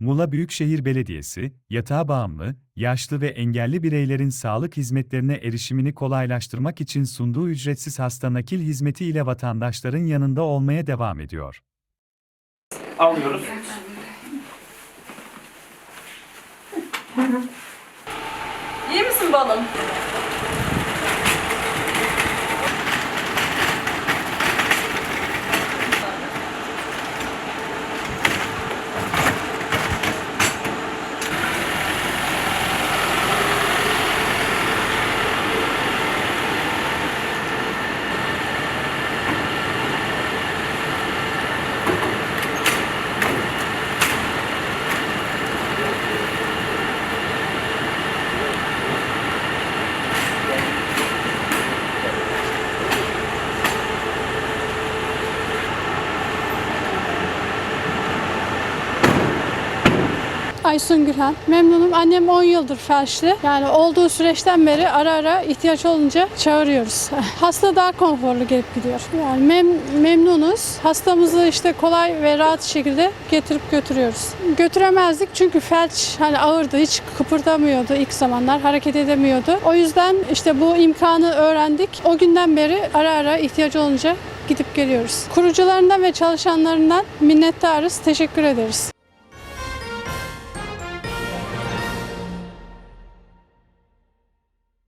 Muğla Büyükşehir Belediyesi, yatağa bağımlı, yaşlı ve engelli bireylerin sağlık hizmetlerine erişimini kolaylaştırmak için sunduğu ücretsiz hasta nakil hizmeti ile vatandaşların yanında olmaya devam ediyor. Alıyoruz. İyi misin balım? Aysun Gülhan. Memnunum. Annem 10 yıldır felçli. Yani olduğu süreçten beri ara ara ihtiyaç olunca çağırıyoruz. Hasta daha konforlu gelip gidiyor. Yani mem- memnunuz. Hastamızı işte kolay ve rahat şekilde getirip götürüyoruz. Götüremezdik çünkü felç hani ağırdı. Hiç kıpırdamıyordu ilk zamanlar. Hareket edemiyordu. O yüzden işte bu imkanı öğrendik. O günden beri ara ara ihtiyaç olunca gidip geliyoruz. Kurucularından ve çalışanlarından minnettarız. Teşekkür ederiz.